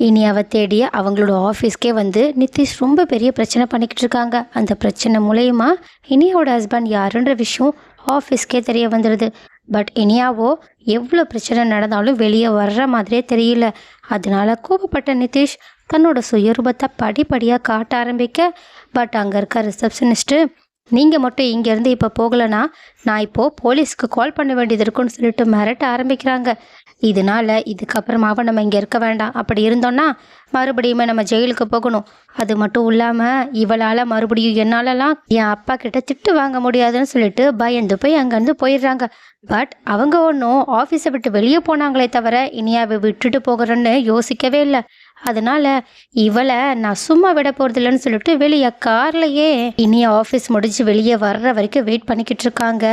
இனியாவை தேடி அவங்களோட ஆஃபீஸ்க்கே வந்து நிதிஷ் ரொம்ப பெரிய பிரச்சனை பண்ணிக்கிட்டு இருக்காங்க. அந்த பிரச்சனை மூலயமா இனியாவோட ஹஸ்பண்ட் யாருன்ற விஷயம் ஆஃபீஸ்க்கே தெரிய வந்துடுது பட் இனியாவோ எவ்வளோ பிரச்சனை நடந்தாலும் வெளியே வர்ற மாதிரியே தெரியல. அதனால கோபப்பட்ட நிதிஷ் தன்னோட சுயரூபத்தை படிப்படியாக காட்ட ஆரம்பிக்க பட் அங்கே இருக்க ரிசப்ஷனிஸ்ட்டு நீங்கள் மட்டும் இங்கேருந்து இப்போ போகலைன்னா நான் இப்போது போலீஸ்க்கு கால் பண்ண வேண்டியது இருக்குன்னு சொல்லிட்டு மிரட்ட ஆரம்பிக்கிறாங்க. இதனால இதுக்கப்புறமாவை நம்ம இங்கே இருக்க வேண்டாம். அப்படி இருந்தோன்னா மறுபடியுமே நம்ம ஜெயிலுக்கு போகணும். அது மட்டும் இல்லாமல் இவளால் மறுபடியும் என்னாலலாம் என் அப்பா கிட்ட திட்டு வாங்க முடியாதுன்னு சொல்லிட்டு பயந்து போய் அங்கேருந்து போயிடுறாங்க. பட் அவங்க ஒன்றும் ஆஃபீஸை விட்டு வெளியே போனாங்களே தவிர இனியாவை விட்டுட்டு போகிறேன்னு யோசிக்கவே இல்லை. அதனால இவளை நான் சும்மா விட போகிறதில்லன்னு சொல்லிட்டு வெளியே கார்லையே இனியா ஆஃபீஸ் முடிஞ்சு வெளியே வர்ற வரைக்கும் வெயிட் பண்ணிக்கிட்டு இருக்காங்க.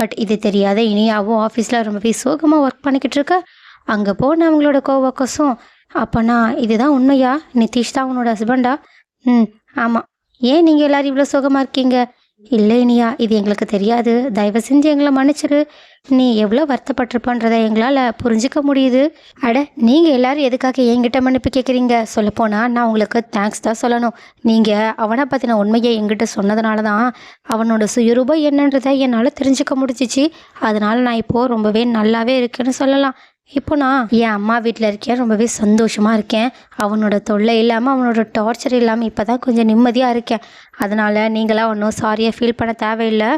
பட் இது தெரியாத இனியாவும் ஆஃபீஸில் ரொம்பவே சோகமாக ஒர்க் பண்ணிக்கிட்டு இருக்கா. அங்கே போன அவங்களோட கோவக்கசும் அப்போனா இதுதான் உண்மையா? நிதிஷ் தான் உன்னோட ஹஸ்பண்டா ம் ஆமாம் ஏன் நீங்கள் எல்லோரும் இவ்வளோ சோகமாக இருக்கீங்க? இல்லை இனியா இது எங்களுக்கு தெரியாது. தயவு செஞ்சு எங்களை மன்னிச்சிரு. நீ எவ்வளோ வருத்தப்பட்டிருப்பன்றதை எங்களால் புரிஞ்சுக்க முடியுது. அட நீங்கள் எல்லாரும் எதுக்காக என்கிட்ட மன்னிப்பு கேட்குறீங்க சொல்லப்போனால் நான் உங்களுக்கு தேங்க்ஸ் தான் சொல்லணும். நீங்கள் அவனை பற்றின உண்மையை என்கிட்ட சொன்னதுனால தான் அவனோட சுயரூபம் என்னன்றதை என்னால் தெரிஞ்சுக்க முடிச்சிச்சு அதனால் நான் இப்போது ரொம்பவே நல்லாவே இருக்குன்னு சொல்லலாம். இப்போ நான் என் அம்மா வீட்டில் இருக்கேன். ரொம்பவே சந்தோஷமாக இருக்கேன். அவனோட தொல்லை இல்லாமல் அவனோட டார்ச்சர் இல்லாமல் இப்போ தான் கொஞ்சம் நிம்மதியாக இருக்கேன். அதனால் நீங்களாம் ஒன்றும் சாரியாக ஃபீல் பண்ண தேவையில்லை.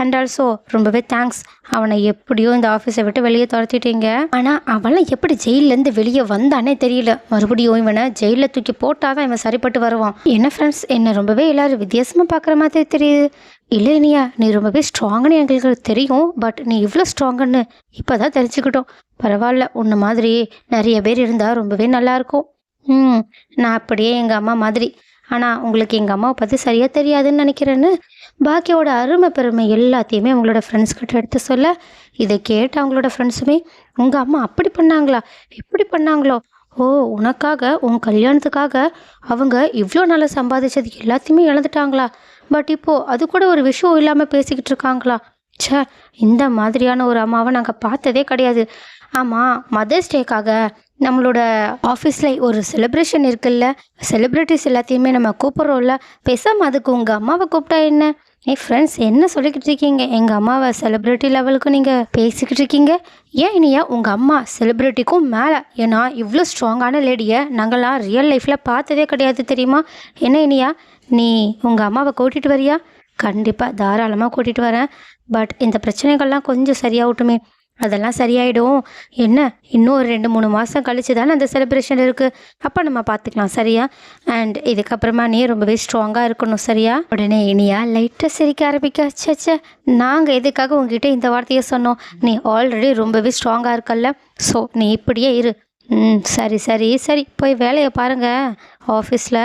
அண்ட் ஆல்சோ ரொம்பவே தேங்க்ஸ் அவனை எப்படியோ இந்த ஆஃபீஸை விட்டு வெளியே துரத்திட்டீங்க. ஆனால் அவன்லாம் எப்படி ஜெயிலேருந்து வெளியே வந்தானே தெரியல. மறுபடியும் இவனை ஜெயிலில் தூக்கி போட்டால் தான் இவன் சரிப்பட்டு வருவான். என்ன ஃப்ரெண்ட்ஸ் என்னை ரொம்பவே எல்லோரும் வித்தியாசமாக பார்க்குற மாதிரி தெரியுது. இல்லை இனியா நீ ரொம்பவே ஸ்ட்ராங்குன்னு எங்களுக்கு தெரியும் பட் நீ இவ்வளோ ஸ்ட்ராங்குன்னு இப்போ தான் தெரிஞ்சுக்கிட்டோம். பரவாயில்ல உன்ன மாதிரி நிறைய பேர் இருந்தால் ரொம்பவே நல்லாயிருக்கும் ம் நான் அப்படியே எங்கள் அம்மா மாதிரி. ஆனால் உங்களுக்கு எங்கள் அம்மாவை பற்றி சரியாக தெரியாதுன்னு நினைக்கிறேன்னு பாக்கியோட அருமை பெருமை எல்லாத்தையுமே அவங்களோட ஃப்ரெண்ட்ஸ் கிட்ட எடுத்து சொல்ல இதை கேட்டு அவங்களோட ஃப்ரெண்ட்ஸுமே உங்கள் அம்மா அப்படி பண்ணாங்களா? இப்படி பண்ணாங்களோ? ஓ உனக்காக உன் கல்யாணத்துக்காக அவங்க இவ்வளோ நல்லா சம்பாதிச்சது எல்லாத்தையுமே இழந்துட்டாங்களா? பட் இப்போது அது கூட ஒரு விஷயம் இல்லாமல் பேசிக்கிட்டு இருக்காங்களா? ச்சே இந்த மாதிரியான ஒரு அம்மாவை நாங்கள் பார்த்ததே கிடையாது. ஆமாம் மதர்ஸ் டேக்காக நம்மளோட ஆஃபீஸில் ஒரு செலிப்ரேஷன் இருக்குல்ல? செலிப்ரிட்டிஸ் எல்லாத்தையுமே நம்ம கூப்பிட்றோம்ல? பேசாமல் அதுக்கு உங்கள் அம்மாவை கூப்பிட்டா என்ன? ஏ ஃப்ரெண்ட்ஸ் என்ன சொல்லிக்கிட்டு இருக்கீங்க? எங்கள் அம்மாவை செலிப்ரிட்டி லெவலுக்கு நீங்கள் பேசிக்கிட்டு இருக்கீங்க? ஏன் இனியா உங்கள் அம்மா செலிப்ரிட்டிக்கும் மேலே? ஏன்னா இவ்வளோ ஸ்ட்ராங்கான லேடியை நாங்களாம் ரியல் லைஃப்பில் பார்த்ததே கிடையாது தெரியுமா? என்ன இனியா நீ உங்கள் அம்மாவை கூட்டிகிட்டு வரியா? கண்டிப்பாக தாராளமாக கூட்டிகிட்டு வரேன். பட் இந்த பிரச்சனைகள்லாம் கொஞ்சம் சரியாகட்டுமே. அதெல்லாம் சரியாயிடும். என்ன? இன்னும் ஒரு ரெண்டு மூணு மாதம் கழிச்சு தானே அந்த செலிப்ரேஷன் இருக்குது அப்போ நம்ம பார்த்துக்கலாம் சரியா? அண்ட் இதுக்கப்புறமா நீ ரொம்பவே ஸ்ட்ராங்காக இருக்கணும் சரியா? உடனே இனியா லைட்டாக சிரிக்க ஆரம்பிக்க. சச்சே நாங்கள் எதுக்காக உங்ககிட்ட இந்த வார்த்தையை சொன்னோம்? நீ ஆல்ரெடி ரொம்பவே ஸ்ட்ராங்காக இருக்கல்ல. ஸோ நீ இப்படியே இரு. ம் சரி சரி சரி. போய் வேலையை பாருங்கள் ஆஃபீஸில்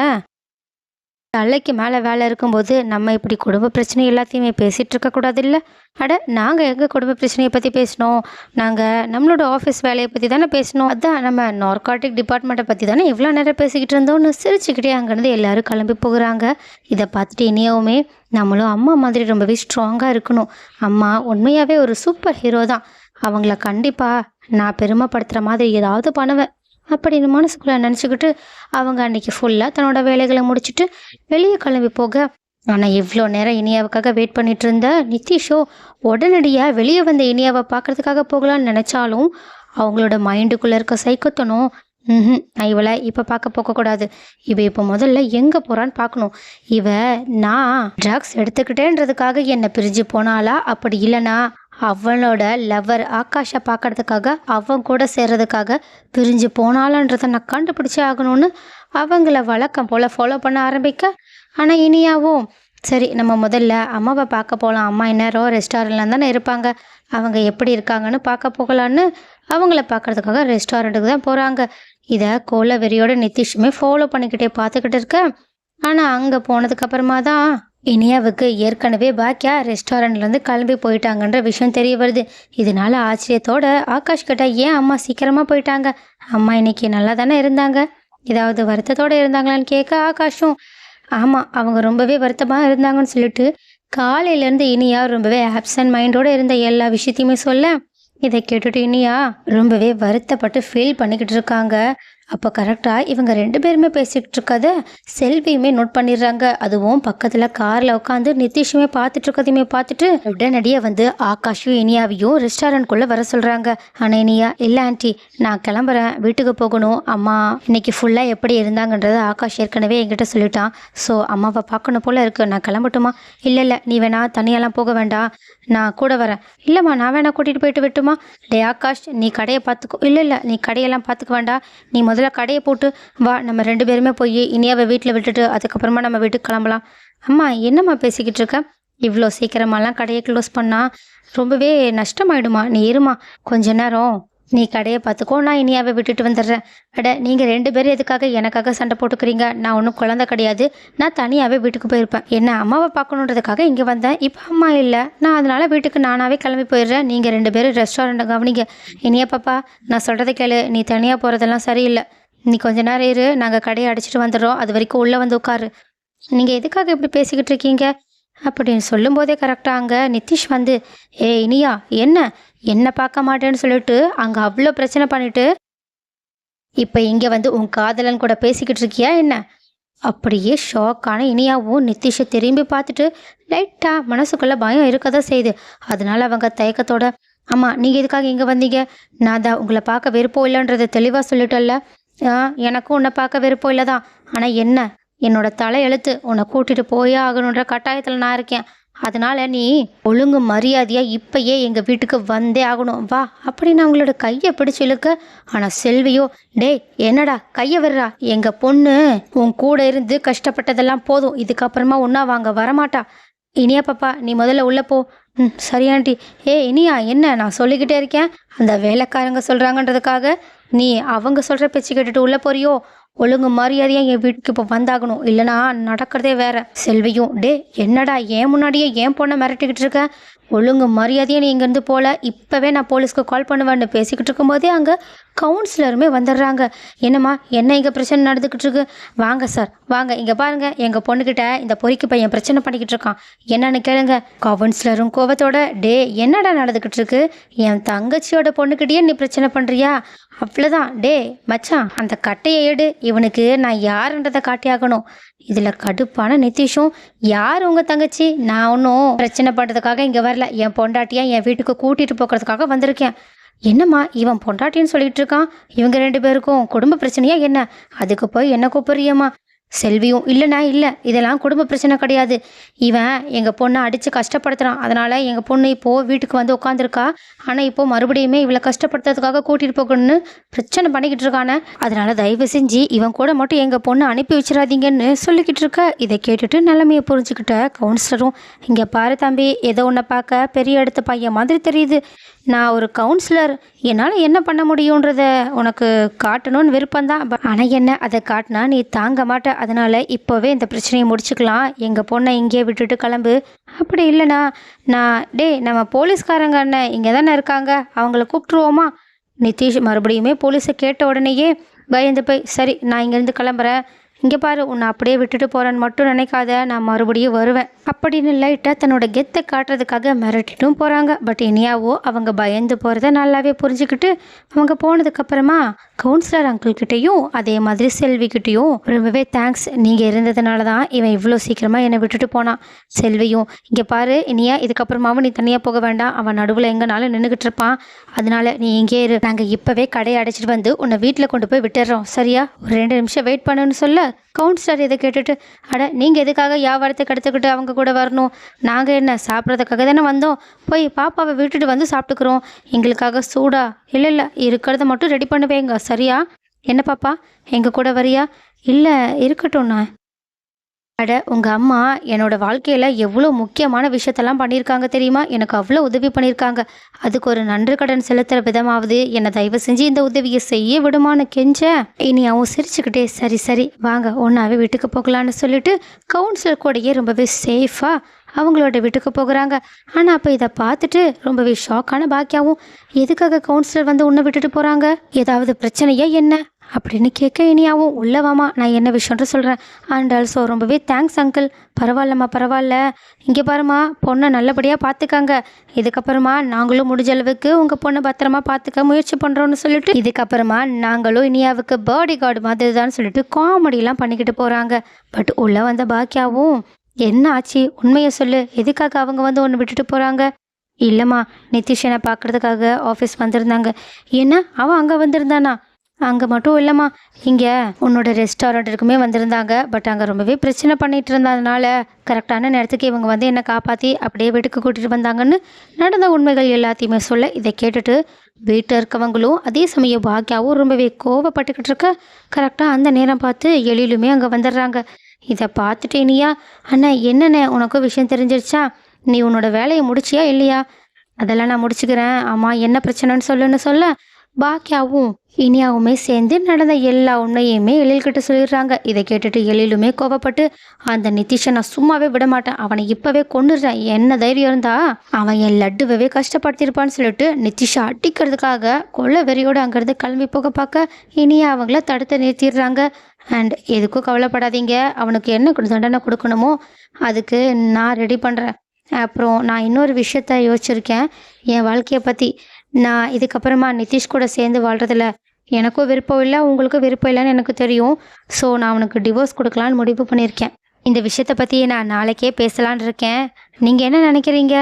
தலைக்கு மேலே வேலை இருக்கும்போது நம்ம இப்படி குடும்ப பிரச்சனை எல்லாத்தையுமே பேசிகிட்டு இருக்கக்கூடாது இல்லை அட நாங்கள் எங்கள் குடும்ப பிரச்சனையை பற்றி பேசினோம்? நாங்கள் நம்மளோட ஆஃபீஸ் வேலையை பற்றி தானே பேசினோம்? அதான் நம்ம நார்காட்டிக் டிபார்ட்மெண்ட்டை பற்றி தானே இவ்வளோ நேரம் பேசிக்கிட்டு இருந்தோம்னு சிரிச்சுக்கிட்டே அங்கேருந்து எல்லோரும் கிளம்பி போகிறாங்க. இதை பார்த்துட்டு இனியவுமே நம்மளும் அம்மா மாதிரி ரொம்பவே ஸ்ட்ராங்காக இருக்கணும். அம்மா உண்மையாகவே ஒரு சூப்பர் ஹீரோ தான். அவங்கள கண்டிப்பாக நான் பெருமைப்படுத்துகிற மாதிரி ஏதாவது பண்ணுவேன். அப்படின்னு மனசுக்குள்ளே நினச்சிக்கிட்டு அவங்க அன்னைக்கு ஃபுல்லாக தன்னோட வேலைகளை முடிச்சுட்டு வெளியே கிளம்பி போக ஆனால் இவ்வளோ நேரம் இனியாவுக்காக வெயிட் பண்ணிட்டு இருந்த நிதிஷோ உடனடியாக வெளியே வந்த இனியாவை பார்க்கறதுக்காக போகலான்னு நினச்சாலும் அவங்களோட மைண்டுக்குள்ளே இருக்க சைக்கத்தனும் ம் இவளை இப்போ பார்க்க போகக்கூடாது இவ இப்போ முதல்ல எங்கே போகிறான்னு பார்க்கணும். இவ நான் ட்ரக்ஸ் எடுத்துக்கிட்டேன்றதுக்காக என்னை பிரிஞ்சு போனாளா? அப்படி இல்லைனா அவனோட லவ்வர் ஆகாஷை பார்க்கறதுக்காக அவன் கூட சேர்றதுக்காக பிரிஞ்சு போனாலன்றதை நான் கண்டுபிடிச்சே ஆகணும்னு அவங்கள வழக்கம் போல் ஃபாலோ பண்ண ஆரம்பிக்க. ஆனால் இனியாவும் சரி நம்ம முதல்ல அம்மாவை பார்க்க போகலாம் அம்மா இந்நேரம் ரெஸ்டாரண்ட்டில் தானே இருப்பாங்க. அவங்க எப்படி இருக்காங்கன்னு பார்க்க போகலான்னு அவங்கள பார்க்கறதுக்காக ரெஸ்டாரண்ட்டுக்கு தான் போகிறாங்க இதை கோல வெறியோட நிதிஷுமே ஃபாலோ பண்ணிக்கிட்டே பார்த்துக்கிட்டு இருக்க ஆனால் அங்கே போனதுக்கப்புறமா தான் இனியாவுக்கு ஏற்கனவே பாக்கியா ரெஸ்டாரண்ட்லேருந்து கிளம்பி போயிட்டாங்கன்ற விஷயம் தெரிய வருது. இதனால ஆச்சரியத்தோட ஆகாஷ் கிட்ட ஏன் அம்மா சீக்கிரமாக போயிட்டாங்க? அம்மா இன்னைக்கு நல்லா தானே இருந்தாங்க? ஏதாவது வருத்தத்தோடு இருந்தாங்களான்னு கேட்க ஆகாஷும் ஆமாம் அவங்க ரொம்பவே வருத்தமாக இருந்தாங்கன்னு சொல்லிட்டு காலையிலேருந்து இனியா ரொம்பவே ஆப்சன்ட் மைண்டோடு இருந்த எல்லா விஷயத்தையுமே சொல்ல இதை கேட்டுட்டு இனியா ரொம்பவே வருத்தப்பட்டு ஃபீல் பண்ணிக்கிட்டு இருக்காங்க. அப்போ கரெக்டாக இவங்க ரெண்டு பேருமே பேசிக்கிட்டு இருக்கத செல்வியுமே நோட் பண்ணிடுறாங்க. அதுவும் பக்கத்தில் காரில் உட்காந்து நிதிஷுமே பார்த்துட்டு இருக்கதையுமே பார்த்துட்டு உடனடியாக வந்து ஆகாஷும் இனியாவையும் ரெஸ்டாரண்ட்குள்ளே வர சொல்கிறாங்க ஆனால் இனியா இல்லை ஆண்டி நான் கிளம்புறேன். வீட்டுக்கு போகணும். அம்மா இன்னைக்கு ஃபுல்லாக எப்படி இருந்தாங்கன்றதை ஆகாஷ் ஏற்கனவே என்கிட்ட சொல்லிட்டான். ஸோ அம்மாவை பார்க்கணும் போல் இருக்குது நான் கிளம்பட்டுமா? இல்லை இல்லை நீ வேணா தனியாலாம் போக வேண்டாம். நான் கூட வரேன். இல்லைம்மா நான் வேணா கூட்டிகிட்டு போயிட்டு விட்டுமா டே ஆகாஷ் நீ கடையை பார்த்துக்கோ. இல்லை இல்லை நீ கடையெல்லாம் பார்த்துக்க வேண்டாம். நீ முதல்ல கடையை போட்டு வா நம்ம ரெண்டு பேருமே போய் இனியாவை வீட்டில் விட்டுட்டு அதுக்கப்புறமா நம்ம வீட்டுக்கு கிளம்பலாம். அம்மா என்னம்மா பேசிக்கிட்டு இருக்க? இவ்வளோ சீக்கிரமாலாம் கடையை க்ளோஸ் பண்ணால் ரொம்பவே நஷ்டமாயிடுமா? நீ இருமா கொஞ்ச நேரம். நீ கடையை பார்த்துக்கோ நான் இனியாவை விட்டுட்டு வந்துடுறேன். அட நீங்கள் ரெண்டு பேரும் எதுக்காக எனக்காக சண்டை போட்டுக்கிறீங்க? நான் ஒன்றும் குழந்தை கிடையாது. நான் தனியாகவே வீட்டுக்கு போயிருப்பேன். என்ன அம்மாவை பார்க்கணுன்றதுக்காக இங்கே வந்தேன்? இப்போ அம்மா இல்லை. நான் அதனால் வீட்டுக்கு நானாகவே கிளம்பி போயிடுறேன். நீங்கள் ரெண்டு பேரும் ரெஸ்டாரண்ட்டை கவனிங்க. இனியா பாப்பா நான் சொல்கிறத கேளு. நீ தனியாக போகிறதெல்லாம் சரியில்லை. நீ கொஞ்ச நேரம் இரு. நாங்கள் கடையை அடிச்சிட்டு வந்துடுறோம். அது வரைக்கும் உள்ளே வந்து உட்காரு. நீங்கள் எதுக்காக இப்படி பேசிக்கிட்டு இருக்கீங்க? அப்படின்னு சொல்லும்போதே கரெக்டாக அங்கே நிதிஷ் வந்து ஏ இனியா என்ன? என்ன பார்க்க மாட்டேன்னு சொல்லிட்டு அங்கே அவ்வளோ பிரச்சனை பண்ணிட்டு இப்போ இங்கே வந்து உன் காதலன் கூட பேசிக்கிட்டு இருக்கியா என்ன? அப்படியே ஷாக்கான இனியாவும் நிதிஷை திரும்பி பார்த்துட்டு லைட்டாக மனசுக்குள்ளே பயம் இருக்க தான் செய்யுது. அதனால அவங்க தயக்கத்தோட ஆமாம் நீங்கள் எதுக்காக இங்கே வந்தீங்க? நான் தான் உங்களை பார்க்க விருப்பம் இல்லைன்றதை தெளிவாக சொல்லிட்டல்ல எனக்கும் உன்னை பார்க்க விருப்பம் இல்லை தான் ஆனால் என்ன? என்னோட தலை எழுத்து உன்னை கூட்டிகிட்டு போயே ஆகணுன்ற கட்டாயத்தில் நான் இருக்கேன். அதனால் நீ ஒழுங்கு மரியாதையாக இப்பயே எங்கள் வீட்டுக்கு வந்தே ஆகணும். வா அப்படின்னு அவங்களோட கையை பிடிச்சு இழுக்க ஆனால் செல்வியோ டேய் என்னடா கையை வர்றா எங்கள் பொண்ணு உன் கூட இருந்து கஷ்டப்பட்டதெல்லாம் போதும். இதுக்கப்புறமா ஒன்றா வாங்க வரமாட்டா. இனியா பாப்பா நீ முதல்ல உள்ளே போ. ம் சரியாண்டி ஏ இனியா என்ன? நான் சொல்லிக்கிட்டே இருக்கேன்? அந்த வேலைக்காரங்க சொல்கிறாங்கன்றதுக்காக நீ அவங்க சொல்கிற பேச்சு கேட்டுட்டு உள்ளே போறியோ? ஒழுங்கு மரியாதையா என் வீட்டுக்கு இப்போ வந்தாகணும். இல்லைனா நடக்கிறதே வேற. செல்வியும் டே என்னடா ஏன் முன்னாடியே ஏன் பொண்ணை மிரட்டிக்கிட்டு இருக்க? ஒழுங்கு மரியாதையாக நீ இங்கேருந்து போல. இப்போவே நான் போலீஸ்க்கு கால் பண்ணுவேன்னு பேசிக்கிட்டு இருக்கும்போதே அங்கே கவுன்சிலருமே வந்துடுறாங்க. என்னம்மா என்ன இங்கே பிரச்சனை நடந்துக்கிட்டு இருக்கு? வாங்க சார் வாங்க. இங்கே பாருங்கள் எங்கள் பொண்ணுக்கிட்ட இந்த பொறிக்கு பையன் பிரச்சனை பண்ணிக்கிட்டு இருக்கான். என்னன்னு கேளுங்க. கவுன்சிலரும் கோபத்தோட டே என்னடா நடந்துக்கிட்டு இருக்கு? என் தங்கச்சியோட பொண்ணுக்கிட்டேயே நீ பிரச்சனை பண்ணுறியா அவ்வளோதான் டே மச்சான் அந்த கட்டையை எடு. இவனுக்கு நான் யாருன்றதை காட்டியாகணும். இதில் கடுப்பான நிதிஷும் யார் உங்கள் தங்கச்சி? நான் ஒன்றும் பிரச்சனை பண்ணுறதுக்காக இங்கே வரல. என் பொண்டாட்டியாக என் வீட்டுக்கு கூட்டிகிட்டு போகிறதுக்காக வந்திருக்கேன். என்னம்மா இவன் பொண்டாட்டின்னு சொல்லிகிட்டு இருக்கான்? இவங்க ரெண்டு பேருக்கும் குடும்ப பிரச்சனையா என்ன? அதுக்கு போய் என்ன கூப்பிடுறியம்மா? செல்வியும் இல்லைண்ணா இல்லை இதெல்லாம் குடும்ப பிரச்சனை கிடையாது. இவன் எங்கள் பொண்ணை அடித்து கஷ்டப்படுத்துகிறான் அதனால் எங்கள் பொண்ணு இப்போது வீட்டுக்கு வந்து உட்காந்துருக்கா ஆனால் இப்போது மறுபடியுமே இவளை கஷ்டப்படுத்துறதுக்காக கூட்டிகிட்டு போகணும்னு பிரச்சனை பண்ணிக்கிட்டு இருக்கானே. அதனால் தயவு செஞ்சு இவன் கூட மட்டும் எங்கள் பொண்ணை அனுப்பி வச்சிடாதீங்கன்னு சொல்லிக்கிட்டு இருக்க. இதை கேட்டுட்டு நிலைமையை புரிஞ்சுக்கிட்ட கவுன்சிலரும் இங்கே பாரு தம்பி ஏதோ ஒன்றை பார்க்க பெரிய இடத்த பையன் மாதிரி தெரியுது. நான் ஒரு கவுன்சிலர். என்னால் என்ன பண்ண முடியுன்றத உனக்கு காட்டணும்னு விருப்பம்தான். ஆனால் என்ன அதை காட்டினா நீ தாங்க மாட்ட. அதனால் இப்போவே இந்த பிரச்சனையை முடிச்சுக்கலாம். எங்கள் பொண்ணை இங்கேயே விட்டுட்டு கிளம்பு. அப்படி இல்லைண்ணா நான் டேய் நம்ம போலீஸ்காரங்க அண்ணன் இங்கே தானே இருக்காங்க. அவங்கள கூப்பிட்ருவோமா நிதிஷ் மறுபடியுமே போலீஸை கேட்ட உடனேயே பயந்து போய் சரி நான் இங்கேருந்து கிளம்புறேன். இங்கே பாரு உன்னை அப்படியே விட்டுட்டு போகிறேன்னு மட்டும் நினைக்காத நான் மறுபடியும் வருவேன். அப்படின்னு லைட்டாக தன்னோட கெத்தை காட்டுறதுக்காக மிரட்டிட்டும் போகிறாங்க பட் இனியாவோ அவங்க பயந்து போகிறத நல்லாவே புரிஞ்சுக்கிட்டு அவங்க போனதுக்கப்புறமா கவுன்சிலர் அங்கிள் கிட்டேயும் அதே மாதிரி செல்விக்கிட்டேயும் ரொம்பவே தேங்க்ஸ் நீங்கள் இருந்ததுனால தான் இவன் இவ்வளோ சீக்கிரமாக என்னை விட்டுட்டு போனான். செல்வியும் இங்கே பாரு இனியா இதுக்கப்புறமாவும் நீ தனியாக போக வேண்டாம். அவன் நடுவில் எங்கனாலும் நின்றுக்கிட்டு இருப்பான். அதனால நீ இங்கே இரு. நாங்கள் இப்போவே கடையை அடைச்சிட்டு வந்து உன்னை வீட்டில் கொண்டு போய் விட்டுடுறோம் சரியா? ஒரு ரெண்டு நிமிஷம் வெயிட் பண்ணுன்னு சொல்ல கவுன்சிலர் இதை கேட்டுட்டு அட நீங்கள் எதுக்காக வியாபாரத்தை எடுத்துக்கிட்டு அவங்க கூட வரணும்? நாங்கள் என்ன சாப்பிட்றதுக்காக தானே வந்தோம்? போய் பாப்பாவை விட்டுட்டு வந்து சாப்பிட்டுக்கிறோம். எங்களுக்காக சூடா? இல்லை இல்லை இருக்கிறத மட்டும் ரெடி பண்ணுவேங்க. சரியா? என்ன பாப்பா? எங்கள் கூட வரியா? இல்லை இருக்கட்டும்ண்ணா அட உங்கள் அம்மா என்னோட வாழ்க்கையில் எவ்வளோ முக்கியமான விஷயத்தெல்லாம் பண்ணியிருக்காங்க தெரியுமா? எனக்கு அவ்வளோ உதவி பண்ணியிருக்காங்க. அதுக்கு ஒரு நன்றி கடன் செலுத்துகிற விதமாவது என்னை தயவு செஞ்சு இந்த உதவியை செய்ய விடுமான்னு கெஞ்ச. இனி அவன் சிரிச்சுக்கிட்டே சரி சரி வாங்க ஒன்றாவே வீட்டுக்கு போகலான்னு சொல்லிட்டு கவுன்சிலர் கூடயே ரொம்பவே சேஃபாக அவங்களோட வீட்டுக்கு போகிறாங்க. ஆனால் அப்போ இதை பார்த்துட்டு ரொம்பவே ஷாக்கான பாக்கியாவும் எதுக்காக கவுன்சிலர் வந்து உன்னை விட்டுட்டு போகிறாங்க ஏதாவது பிரச்சனையா என்ன? அப்படின்னு கேட்க இனியாவும் உள்ளவாமா நான் என்ன விஷயம்ன்ற சொல்கிறேன் அண்ட் ஆல்சோ ரொம்பவே தேங்க்ஸ் அங்கிள் பரவாயில்லம்மா பரவாயில்ல. இங்கே பாரும்மா பொண்ணை நல்லபடியாக பார்த்துக்காங்க. இதுக்கப்புறமா நாங்களும் முடிஞ்ச அளவுக்கு உங்கள் பொண்ணை பத்திரமா பார்த்துக்க முயற்சி பண்ணுறோன்னு சொல்லிட்டு இதுக்கப்புறமா நாங்களும் இனியாவுக்கு பேர்டி கார்டு மாதிரி தான் சொல்லிட்டு காமெடிலாம் பண்ணிக்கிட்டு போகிறாங்க பட் உள்ளே வந்த பாக்கியாவும் என்ன ஆச்சு? உண்மையை சொல்லு. எதுக்காக அவங்க வந்து ஒன்று விட்டுட்டு போகிறாங்க இல்லைம்மா நிதிஷ் என்னை பார்க்குறதுக்காக ஆஃபீஸ் வந்திருந்தாங்க. ஏன்னா அவன் அங்கே வந்திருந்தானா? அங்கே மட்டும் இல்லைம்மா. இங்கே உன்னோட ரெஸ்டாரண்ட்டுக்குமே வந்திருந்தாங்க. பட் அங்கே ரொம்பவே பிரச்சனை பண்ணிட்டு இருந்ததுனால கரெக்டான நேரத்துக்கு இவங்க வந்து என்னை காப்பாற்றி அப்படியே வீட்டுக்கு கூட்டிகிட்டு வந்தாங்கன்னு நடந்த உண்மைகள் எல்லாத்தையுமே சொல்ல இதை கேட்டுட்டு வீட்டில் இருக்கவங்களும் அதே சமயம் பாக்கியாவும் ரொம்பவே கோவப்பட்டுக்கிட்டு இருக்க கரெக்டாக அந்த நேரம் பார்த்து எழிலுமே அங்கே வந்துடுறாங்க. இதை பார்த்துட்டு இனியா அண்ணா என்னண்ணே உனக்கும் விஷயம் தெரிஞ்சிருச்சா? நீ உன்னோட வேலையை முடிச்சியா இல்லையா? அதெல்லாம் நான் முடிச்சுக்கிறேன். ஆமாம் என்ன பிரச்சனைன்னு சொல்லுன்னு சொல்ல பாக்கியாவும் இனியாவுமே சேர்ந்து நடந்த எல்லா உண்மையுமே எழில்கிட்ட சொல்லிடுறாங்க. இதை கேட்டுட்டு எழிலுமே கோவப்பட்டு அந்த நிதிஷை நான் சும்மாவே விட மாட்டேன் அவனை இப்போவே கொண்டுடுறேன் என்ன தைரியம் இருந்தா அவன் என் லட்டுவவே கஷ்டப்படுத்தியிருப்பான்னு சொல்லிட்டு நிதிஷை அடிக்கிறதுக்காக கொள்ள வெறியோடு அங்கேருந்து கிளம்பி போக பார்க்க இனியா அவங்கள தடுத்து நிறுத்திடுறாங்க. அண்ட் எதுக்கும் கவலைப்படாதீங்க. அவனுக்கு என்ன தண்டனை கொடுக்கணுமோ அதுக்கு நான் ரெடி பண்ணுறேன் அப்புறம் நான் இன்னொரு விஷயத்த யோசிச்சிருக்கேன். என் வாழ்க்கையை பற்றி நான் இதுக்கப்புறமா நிதிஷ் கூட சேர்ந்து வாழ்கிறதுல எனக்கும் விருப்பம் இல்லை உங்களுக்கும் விருப்பம் இல்லைன்னு எனக்கு தெரியும். ஸோ நான் அவனுக்கு டிவோர்ஸ் கொடுக்கலான்னு முடிவு பண்ணியிருக்கேன். இந்த விஷயத்தை பற்றி நான் நாளைக்கே பேசலான் இருக்கேன். நீங்கள் என்ன நினைக்கிறீங்க?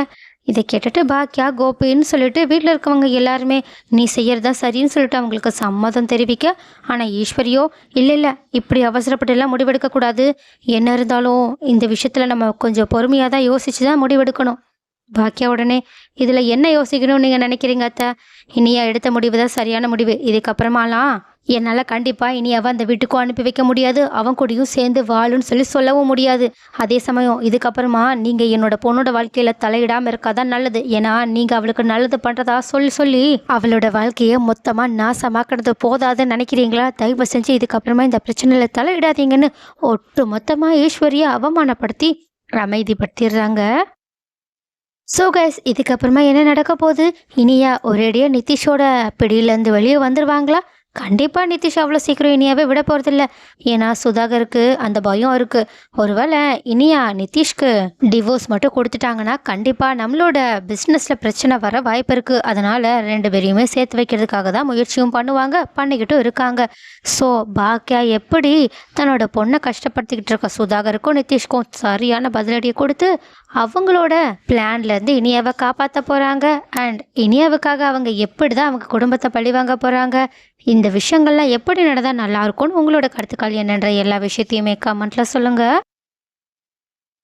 இதை கேட்டுட்டு பாக்கியா கோபின்னு சொல்லிட்டு வீட்டில் இருக்கவங்க எல்லாருமே நீ செய்யறதா சரின்னு சொல்லிட்டு அவங்களுக்கு சம்மதம் தெரிவிக்க. ஆனால் ஈஸ்வரியோ இல்லை இல்லை இப்படி அவசரப்பட்டு எல்லாம் முடிவெடுக்கக்கூடாது. என்ன இருந்தாலும் இந்த விஷயத்தில் நம்ம கொஞ்சம் பொறுமையாக தான் யோசிச்சு தான் முடிவெடுக்கணும். பாக்கியா உடனே இதில் என்ன யோசிக்கணும்னு நீங்கள் நினைக்கிறீங்க அத்தை? இனியா எடுத்த முடிவு தான் சரியான முடிவு. இதுக்கப்புறமாலாம் என்னால் கண்டிப்பாக இனியாவை அந்த வீட்டுக்கும் அனுப்பி வைக்க முடியாது. அவன் கூடயும் சேர்ந்து வாழுன்னு சொல்லி சொல்லவும் முடியாது. அதே சமயம் இதுக்கப்புறமா நீங்கள் என்னோட பொண்ணோட வாழ்க்கையில் தலையிடாமல் இருக்காதான் நல்லது. ஏன்னா நீங்கள் அவளுக்கு நல்லது பண்ணுறதா சொல்லி சொல்லி அவளோட வாழ்க்கையை மொத்தமாக நாசமாக்கிறது போதாதுன்னு நினைக்கிறீங்களா? தயவு செஞ்சு இதுக்கப்புறமா இந்த பிரச்சனையில் தலையிடாதீங்கன்னு ஒட்டு மொத்தமாக ஈஸ்வரியை அவமானப்படுத்தி அமைதிப்படுத்திடுறாங்க. ஸோ கைஸ் இதுக்கப்புறமா என்ன நடக்க போகுது? இனியா ஒரேடியாக நிதிஷோட பிடியிலேருந்து வெளியே வந்துடுவாங்களா கண்டிப்பாக நிதிஷ் அவ்வளோ சீக்கிரம் இனியாவே விட போகிறதில்ல ஏன்னா சுதாகருக்கு அந்த பயம் இருக்குது ஒருவேளை இனியா நிதிஷ்க்கு டிவோர்ஸ் மட்டும் கொடுத்துட்டாங்கன்னா கண்டிப்பாக நம்மளோட பிஸ்னஸில் பிரச்சனை வர வாய்ப்பு இருக்குது அதனால் ரெண்டு பேரையுமே சேர்த்து வைக்கிறதுக்காக தான் முயற்சியும் பண்ணுவாங்க பண்ணிக்கிட்டும் இருக்காங்க. ஸோ பாக்கியா எப்படி தன்னோட பொண்ணை கஷ்டப்படுத்திக்கிட்டு இருக்க சுதாகருக்கும் நிதிஷ்க்கும் சரியான பதிலடியை கொடுத்து அவங்களோட பிளான்லேருந்து இனியாவை காப்பாற்ற போகிறாங்க அண்ட் இனியாவுக்காக அவங்க எப்படி தான் அவங்க குடும்பத்தை பழி வாங்க போகிறாங்க இந்த விஷயங்கள்லாம் எப்படி நடந்தால் நல்லாயிருக்கும்னு உங்களோட கருத்துக்கள் என்னன்ற எல்லா விஷயத்தையுமே கமெண்ட்டில் சொல்லுங்கள்